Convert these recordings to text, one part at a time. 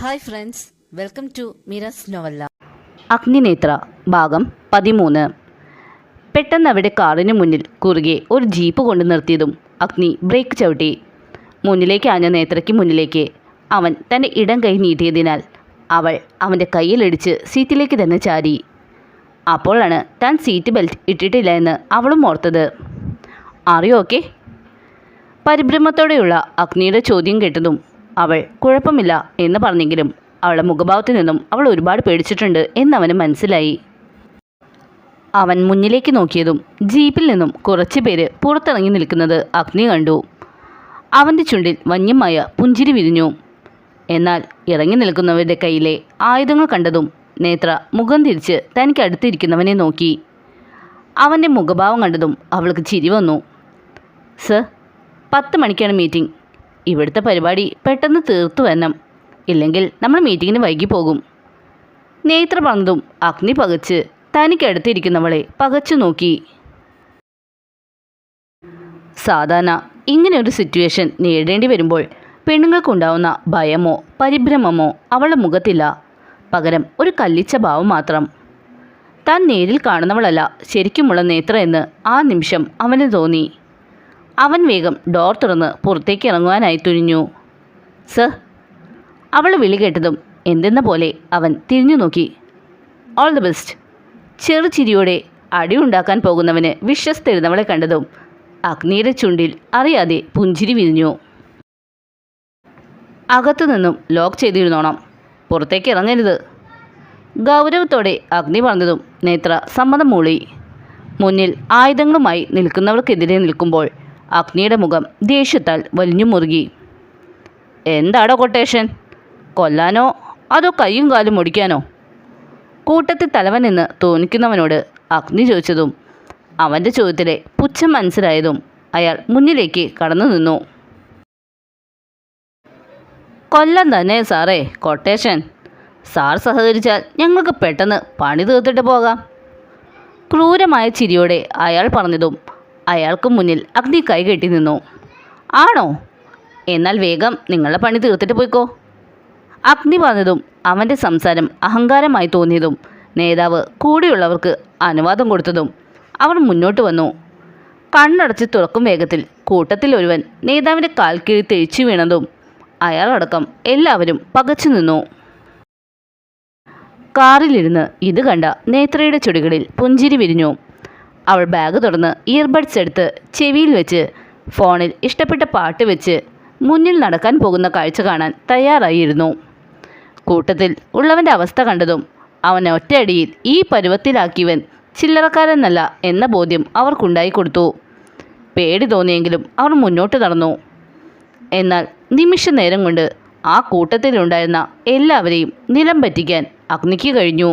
Hi friends welcome to മിറസ് നോവല്ല അഗ്നിനേത്ര ഭാഗം പതിമൂന്ന്. പെട്ടെന്ന് അവിടെ കാറിന് മുന്നിൽ കുറുകെ ഒരു ജീപ്പ് കൊണ്ട് നിർത്തിയതും അഗ്നി ബ്രേക്ക് ചവിട്ടി. മുന്നിലേക്ക് ആഞ്ഞ നേത്രയ്ക്ക് മുന്നിലേക്ക് അവൻ തന്റെ ഇടം കൈ നീട്ടിയതിനാൽ അവൾ അവന്റെ കയ്യിലിടിച്ച് സീറ്റിലേക്ക് തന്നെ ചാരി അപ്പോഴാണ് താൻ സീറ്റ് ബെൽറ്റ് ഇട്ടിട്ടില്ല എന്ന് അവളും ഓർത്തത്. അറിയോ ഓക്കെ പരിഭ്രമത്തോടെയുള്ള അഗ്നിയുടെ ചോദ്യം കേട്ടതും അവൾ കുഴപ്പമില്ല എന്ന് പറഞ്ഞെങ്കിലും അവളുടെ മുഖഭാവത്തിൽ നിന്നും അവൾ ഒരുപാട് പേടിച്ചിട്ടുണ്ട് എന്നവന് മനസ്സിലായി. അവൻ മുന്നിലേക്ക് നോക്കിയതും ജീപ്പിൽ നിന്നും കുറച്ച് പേര് പുറത്തിറങ്ങി നിൽക്കുന്നത് അഗ്നി കണ്ടു. അവന്റെ ചുണ്ടിൽ വന്യമായ പുഞ്ചിരി വിരിഞ്ഞു. എന്നാൽ ഇറങ്ങി നിൽക്കുന്നവരുടെ കയ്യിലെ ആയുധങ്ങൾ കണ്ടതും നേത്ര മുഖം തിരിച്ച് തനിക്ക് അടുത്തിരിക്കുന്നവനെ നോക്കി. അവന്റെ മുഖഭാവം കണ്ടതും അവൾക്ക് ചിരി വന്നു. സർ പത്ത് മണിക്കാണ് മീറ്റിംഗ്. ഇവിടുത്തെ പരിപാടി പെട്ടെന്ന് തീർത്തു വരണം. ഇല്ലെങ്കിൽ നമ്മൾ മീറ്റിങ്ങിന് വൈകി പോകും. നേത്ര പന്തും അഗ്നി പകച്ച് തനിക്കടുത്തിരിക്കുന്നവളെ പകച്ചു നോക്കി. സാധാരണ ഇങ്ങനെ ഒരു സിറ്റുവേഷൻ നേരിടേണ്ടി വരുമ്പോൾ പെണ്ണുങ്ങൾക്കുണ്ടാവുന്ന ഭയമോ പരിഭ്രമമോ അവളുടെ മുഖത്തില്ല. പകരം ഒരു കല്ലിച്ച ഭാവം മാത്രം. താൻ നേരിൽ കാണുന്നവളല്ല ശരിക്കുമുള്ള നേത്ര എന്ന് ആ നിമിഷം അവന് തോന്നി. അവൻ വേഗം ഡോർ തുറന്ന് പുറത്തേക്ക് ഇറങ്ങുവാനായി തുനിഞ്ഞു. സർ അവൾ വിളി കേട്ടതും എന്തെന്ന പോലെ അവൻ തിരിഞ്ഞു നോക്കി. ഓൾ ദി ബെസ്റ്റ് ചെറുചിരിയോടെ അടിയുണ്ടാക്കാൻ പോകുന്നവന് വിശ്വസ്തരുന്നവളെ കണ്ടതും അഗ്നിയുടെ ചുണ്ടിൽ അറിയാതെ പുഞ്ചിരി വിരിഞ്ഞു. അകത്തു നിന്നും ലോക്ക് ചെയ്തിരുന്നോണം. പുറത്തേക്ക് ഇറങ്ങരുത്. ഗൗരവത്തോടെ അഗ്നി പറഞ്ഞതും നേത്ര സമ്മതം മൂളി. മുന്നിൽ ആയുധങ്ങളുമായി നിൽക്കുന്നവർക്കെതിരെ നിൽക്കുമ്പോൾ അഗ്നിയുടെ മുഖം ദേഷ്യത്താൽ വലിഞ്ഞു മുറുകി. എന്താടോ കൊട്ടേഷൻ കൊല്ലാനോ? അതോ കൈയും കാലും ഒടിക്കാനോ? കൂട്ടത്തിൽ തലവൻ എന്ന് തോന്നിക്കുന്നവനോട് അഗ്നി ചോദിച്ചതും അവന്റെ ചോദ്യത്തിലെ പുച്ഛം മനസ്സിലായതും അയാൾ മുന്നിലേക്ക് കടന്നു നിന്നു. കൊല്ലം തന്നെ സാറേ കൊട്ടേഷൻ സാർ സഹകരിച്ചാൽ ഞങ്ങൾക്ക് പെട്ടെന്ന് പണി തീർത്തിട്ട് പോകാം. ക്രൂരമായ ചിരിയോടെ അയാൾ പറഞ്ഞതും അയാൾക്ക് മുന്നിൽ അഗ്നി കൈ കെട്ടി നിന്നു. ആണോ? എന്നാൽ വേഗം നിങ്ങളുടെ പണി തീർത്തിട്ട് പോയിക്കോ. അഗ്നി പറഞ്ഞതും അവന്റെ സംസാരം അഹങ്കാരമായി തോന്നിയതും നേതാവ് കൂടെയുള്ളവർക്ക് അനുവാദം കൊടുത്തതും അവർ മുന്നോട്ട് വന്നു. കണ്ണടച്ച് തുറക്കും വേഗത്തിൽ കൂട്ടത്തിൽ ഒരുവൻ നേതാവിന്റെ കാൽ കീഴി തെഴിച്ചു വീണതും അയാളടക്കം എല്ലാവരും പകച്ചു നിന്നു. കാറിലിരുന്ന് ഇത് കണ്ട നേത്രയുടെ ചുടികളിൽ പുഞ്ചിരി വിരിഞ്ഞു. അവൾ ബാഗ് തുറന്ന് ഇയർബഡ്സ് എടുത്ത് ചെവിയിൽ വെച്ച് ഫോണിൽ ഇഷ്ടപ്പെട്ട പാട്ട് വെച്ച് മുന്നിൽ നടക്കാൻ പോകുന്ന കാഴ്ച കാണാൻ തയ്യാറായിരുന്നു. കൂട്ടത്തിൽ ഉള്ളവന്റെ അവസ്ഥ കണ്ടതും അവനെ ഒറ്റയടിയിൽ ഈ പരുവത്തിലാക്കിയവൻ ചില്ലറക്കാരെന്നല്ല എന്ന ബോധ്യം അവർക്കുണ്ടായി കൊടുത്തു. പേടി തോന്നിയെങ്കിലും അവർ മുന്നോട്ട് നടന്നു. എന്നാൽ നിമിഷ നേരം കൊണ്ട് ആ കൂട്ടത്തിലുണ്ടായിരുന്ന എല്ലാവരെയും നിലം പറ്റിക്കാൻ അഗ്നിക്ക് കഴിഞ്ഞു.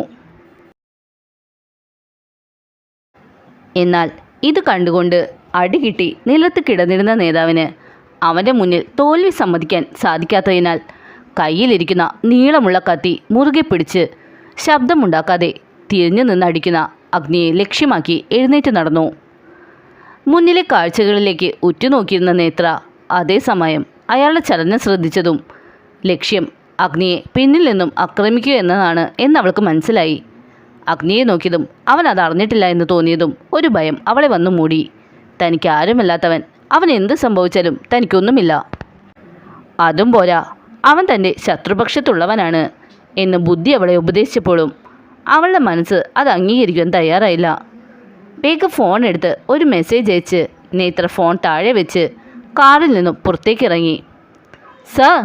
എന്നാൽ ഇത് കണ്ടുകൊണ്ട് അടികിട്ടി നിലത്ത് കിടന്നിരുന്ന നേതാവിന്. അവന്റെ മുന്നിൽ തോൽവി സമ്മതിക്കാൻ സാധിക്കാത്തതിനാൽ കയ്യിലിരിക്കുന്ന നീളമുള്ള കത്തി മുറുകെ പിടിച്ച് ശബ്ദമുണ്ടാക്കാതെ തിരിഞ്ഞു നിന്നടിക്കുന്ന അഗ്നിയെ ലക്ഷ്യമാക്കി എഴുന്നേറ്റ് നടന്നു. മുന്നിലെ കാഴ്ചകളിലേക്ക് ഉറ്റുനോക്കിയിരുന്ന നേത്ര അതേസമയം അയാളുടെ ചലനം ശ്രദ്ധിച്ചതും ലക്ഷ്യം അഗ്നിയെ പിന്നിൽ നിന്നും ആക്രമിക്കുക എന്നതാണ് എന്നവൾക്ക് മനസ്സിലായി. അഗ്നിയെ നോക്കിയതും അവൻ അത് അറിഞ്ഞിട്ടില്ല എന്ന് തോന്നിയതും ഒരു ഭയം അവളെ വന്നു മൂടി. തനിക്ക് ആരുമല്ലാത്തവൻ. അവൻ എന്ത് സംഭവിച്ചാലും തനിക്കൊന്നുമില്ല. അതും പോരാ. അവൻ തന്റെ ശത്രുപക്ഷത്തുള്ളവനാണ് എന്ന് ബുദ്ധി അവളെ ഉപദേശിച്ചപ്പോഴും അവളുടെ മനസ്സ് അത് അംഗീകരിക്കാൻ തയ്യാറായില്ല. വേഗം ഫോൺ എടുത്ത് ഒരു മെസ്സേജ് അയച്ച് നേത്ര ഫോൺ താഴെ വെച്ച് കാറിൽ നിന്നും പുറത്തേക്കിറങ്ങി സർ.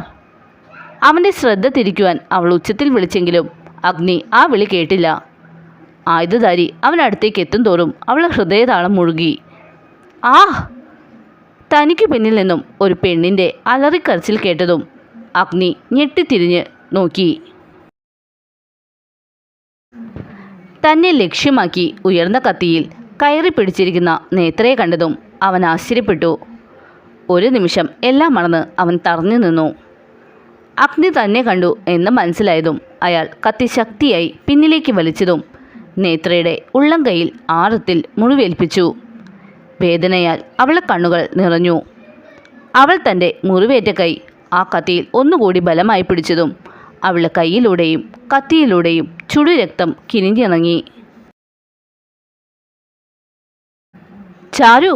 അവന്റെ ശ്രദ്ധ തിരിക്കുവാൻ അവൾ ഉച്ചത്തിൽ വിളിച്ചെങ്കിലും അഗ്നി ആ വിളി കേട്ടില്ല. ആയുധധാരി അവനടുത്തേക്ക് എത്തും തോറും അവളെ ഹൃദയതാളം മുഴുകി. ആ! തനിക്ക് പിന്നിൽ നിന്നും ഒരു പെണ്ണിന്റെ അലറിക്കരച്ചിൽ കേട്ടതും അഗ്നി ഞെട്ടിത്തിരിഞ്ഞ് നോക്കി. തന്നെ ലക്ഷ്യമാക്കി ഉയർന്ന കത്തിയിൽ കയറി പിടിച്ചിരിക്കുന്ന നേത്രയെ കണ്ടതും അവൻ ആശ്ചര്യപ്പെട്ടു. ഒരു നിമിഷം എല്ലാം മറന്ന് അവൻ തറഞ്ഞു നിന്നു. അഗ്നി തന്നെ കണ്ടു എന്ന് മനസ്സിലായതും അയാൾ കത്തി ശക്തിയായി പിന്നിലേക്ക് വലിച്ചതും നേത്രയുടെ ഉള്ളംകൈയിൽ കൈയിൽ ആഴത്തിൽ മുറിവേൽപ്പിച്ചു. വേദനയാൽ അവളെ കണ്ണുകൾ നിറഞ്ഞു. അവൾ തന്റെ മുറിവേറ്റ കൈ ആ കത്തിയിൽ ഒന്നുകൂടി ബലമായി പിടിച്ചതും അവളുടെ കൈയിലൂടെയും കത്തിയിലൂടെയും ചുടുരക്തം കിനിഞ്ഞിറങ്ങി. ചാരു!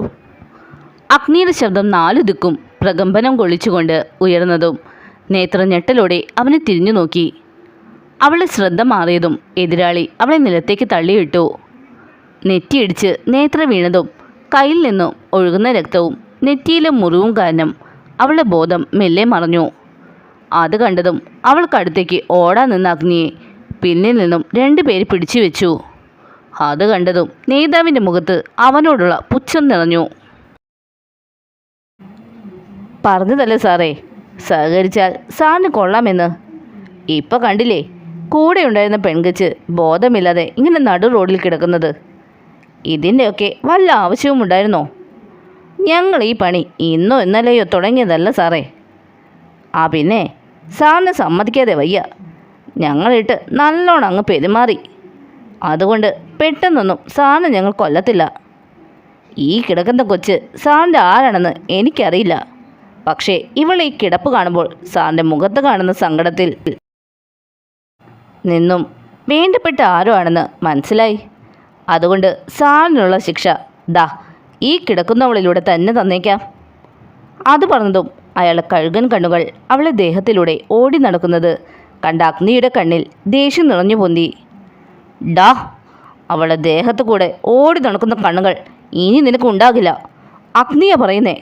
അഗ്നിയുടെ ശബ്ദം നാലു ദിക്കും പ്രകമ്പനം കൊള്ളിച്ചുകൊണ്ട് ഉയർന്നതും നേത്രഞെട്ടലോടെ അവനെ തിരിഞ്ഞു നോക്കി അവളുടെ ശ്രദ്ധ മാറിയതും എതിരാളി അവളെ നിലത്തേക്ക് തള്ളിയിട്ടു. നെറ്റിയിടിച്ച് നേത്ര വീണതും കയ്യിൽ നിന്നും ഒഴുകുന്ന രക്തവും നെറ്റിയിലെ മുറിവും കാരണം അവളുടെ ബോധം മെല്ലെ മറഞ്ഞു. അത് കണ്ടതും അവൾക്കടുത്തേക്ക് ഓടാൻ നിന്ന അഗ്നിയെ പിന്നിൽ നിന്നും രണ്ടുപേര് പിടിച്ചു വെച്ചു. അത് കണ്ടതും നേതാവിന്റെ മുഖത്ത് അവനോടുള്ള പുച്ഛം നിറഞ്ഞു. പറഞ്ഞതല്ലേ സാറേ സഹകരിച്ചാൽ സാറിന് കൊള്ളാമെന്ന്. ഇപ്പം കണ്ടില്ലേ കൂടെ ഉണ്ടായിരുന്ന പെൺകച്ച് ബോധമില്ലാതെ ഇങ്ങനെ നടു റോഡിൽ കിടക്കുന്നത്. ഇതിന്റെയൊക്കെ വല്ല ആവശ്യവും ഉണ്ടായിരുന്നോ ഞങ്ങൾ ഈ പണി ഇന്നോ ഇന്നലെയോ തുടങ്ങിയതല്ല സാറേ. ആ പിന്നെ സാറിന് സമ്മതിക്കാതെ വയ്യ. ഞങ്ങളിട്ട് നല്ലോണം അങ്ങ് പെരുമാറി. അതുകൊണ്ട് പെട്ടെന്നൊന്നും സാറിന് ഞങ്ങൾ കൊല്ലത്തില്ല. ഈ കിടക്കുന്ന കൊച്ച് സാറിന്റെ ആരാണെന്ന് എനിക്കറിയില്ല. പക്ഷേ ഇവൾ ഈ കിടപ്പ് കാണുമ്പോൾ സാറിന്റെ മുഖത്ത് കാണുന്ന സങ്കടത്തിൽ നിന്നും വേണ്ടപ്പെട്ട ആരോ ആണെന്ന് മനസ്സിലായി. അതുകൊണ്ട് സാറിനുള്ള ശിക്ഷ ദാ ഈ കിടക്കുന്നവളിലൂടെ തന്നെ തന്നേക്കാം. അത് പറഞ്ഞതും അയാളെ കഴുകൻ കണ്ണുകൾ അവളെ ദേഹത്തിലൂടെ ഓടി നടക്കുന്നത് കണ്ട അഗ്നിയുടെ കണ്ണിൽ ദേഷ്യം നിറഞ്ഞു പൊന്തി. ഡാ അവളെ ദേഹത്തു കൂടെ ഓടി നടക്കുന്ന കണ്ണുകൾ ഇനി നിനക്ക് ഉണ്ടാകില്ല. അഗ്നിയ പറയുന്നേ.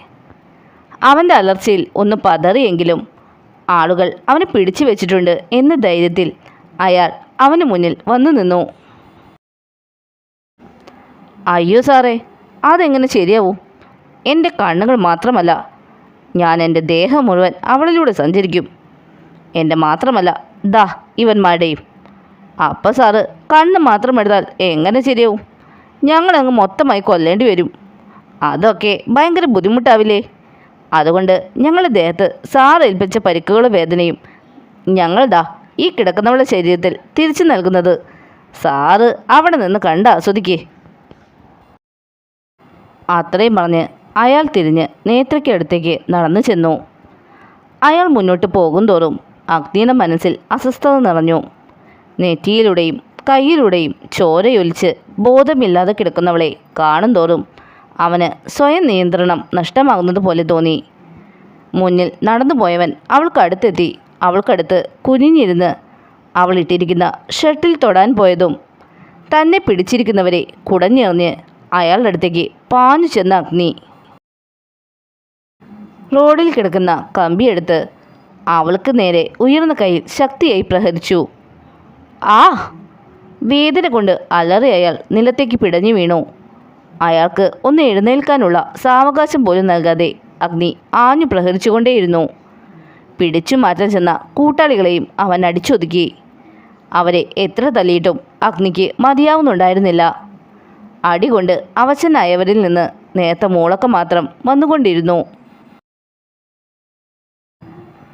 അവന്റെ അലർച്ചയിൽ ഒന്ന് പതറിയെങ്കിലും ആളുകൾ അവനെ പിടിച്ചു വെച്ചിട്ടുണ്ട് എന്ന ധൈര്യത്തിൽ അയാൾ അവന് മുന്നിൽ വന്നു നിന്നു. അയ്യോ സാറേ അതെങ്ങനെ ശരിയാവൂ? എന്റെ കണ്ണുകൾ മാത്രമല്ല ഞാൻ എന്റെ ദേഹം മുഴുവൻ അവളിലൂടെ സഞ്ചരിക്കും. എന്റെ മാത്രമല്ല ദാ ഇവന്മാരുടെയും. അപ്പം സാറ് കണ്ണ് മാത്രം എടുത്താൽ എങ്ങനെ ശരിയാവും? ഞങ്ങളങ്ങ് മൊത്തമായി കൊല്ലേണ്ടി വരും. അതൊക്കെ ഭയങ്കര ബുദ്ധിമുട്ടാവില്ലേ? അതുകൊണ്ട് ഞങ്ങളുടെ ദേഹത്ത് സാറ് ഏൽപ്പിച്ച പരിക്കുകളും വേദനയും ഞങ്ങൾ ദാ ഈ കിടക്കുന്നവളെ ശരീരത്തിൽ തിരിച്ചു നൽകുന്നത്. സാറ് അവിടെ നിന്ന് കണ്ട് ആസ്വദിക്കേ. അത്രയും പറഞ്ഞ് അയാൾ തിരിഞ്ഞ് നേത്രയ്ക്കടുത്തേക്ക് നടന്നു ചെന്നു. അയാൾ മുന്നോട്ട് പോകും തോറും അഗ്നിയുടെ മനസ്സിൽ അസ്വസ്ഥത നിറഞ്ഞു. നെറ്റിയിലൂടെയും കയ്യിലൂടെയും ചോരയൊലിച്ച് ബോധമില്ലാതെ കിടക്കുന്നവളെ കാണും തോറും അവന് സ്വയം നിയന്ത്രണം നഷ്ടമാകുന്നത് പോലെ തോന്നി. മുന്നിൽ നടന്നു പോയവൻ അവൾക്കടുത്തെത്തി അവൾക്കടുത്ത് കുനിഞ്ഞിരുന്ന് അവൾ ഇട്ടിരിക്കുന്ന ഷർട്ടിൽ തൊടാൻ പോയതും തന്നെ പിടിച്ചിരിക്കുന്നവരെ കുടഞ്ഞെറിഞ്ഞ് അയാളുടെ അടുത്തേക്ക് പാഞ്ഞു ചെന്ന അഗ്നി. റോഡിൽ കിടക്കുന്ന കമ്പിയെടുത്ത് അവൾക്ക് നേരെ ഉയർന്ന കയ്യിൽ ശക്തിയായി പ്രഹരിച്ചു. ആ! വേദന കൊണ്ട് അലറി അയാൾ നിലത്തേക്ക് പിടഞ്ഞു വീണു. അയാൾക്ക് ഒന്ന് എഴുന്നേൽക്കാനുള്ള സാവകാശം പോലും നൽകാതെ അഗ്നി ആഞ്ഞു പ്രഹരിച്ചുകൊണ്ടേയിരുന്നു. പിടിച്ചു മാറ്റാൻ ചെന്ന കൂട്ടാളികളെയും അവൻ അടിച്ചൊതുക്കി. അവരെ എത്ര തല്ലിയിട്ടും അഗ്നിക്ക് മതിയാവുന്നുണ്ടായിരുന്നില്ല. അടികൊണ്ട് അവശനായവരിൽ നിന്ന് നേത്ത മൂളക്കം മാത്രം വന്നുകൊണ്ടിരുന്നു.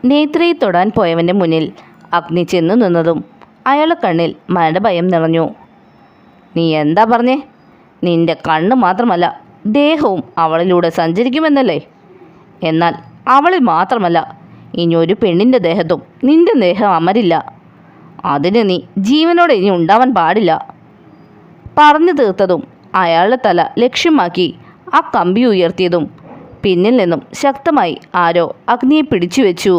നേത്രയെ തൊടാൻ പോയവന്റെ മുന്നിൽ അഗ്നി ചെന്നു നിന്നതും അയാളുടെ കണ്ണിൽ മരണഭയം നിറഞ്ഞു. നീ എന്താ പറഞ്ഞേ? നിന്റെ കണ്ണ് മാത്രമല്ല ദേഹവും അവളിലൂടെ സഞ്ചരിക്കുമെന്നല്ലേ? എന്നാൽ അവളിൽ മാത്രമല്ല ഇനി ഒരു പെണ്ണിന്റെ ദേഹത്തും നിന്റെ ദേഹം അമരില്ല. അതിന് നീ ജീവനോടെ ഇനി ഉണ്ടാവാൻ പാടില്ല. പറഞ്ഞു തീർത്തതും അയാളുടെ തല ലക്ഷ്യമാക്കി ആ കമ്പി ഉയർത്തിയതും പിന്നിൽ നിന്നും ശക്തമായി ആരോ അഗ്നിയെ പിടിച്ചു വെച്ചു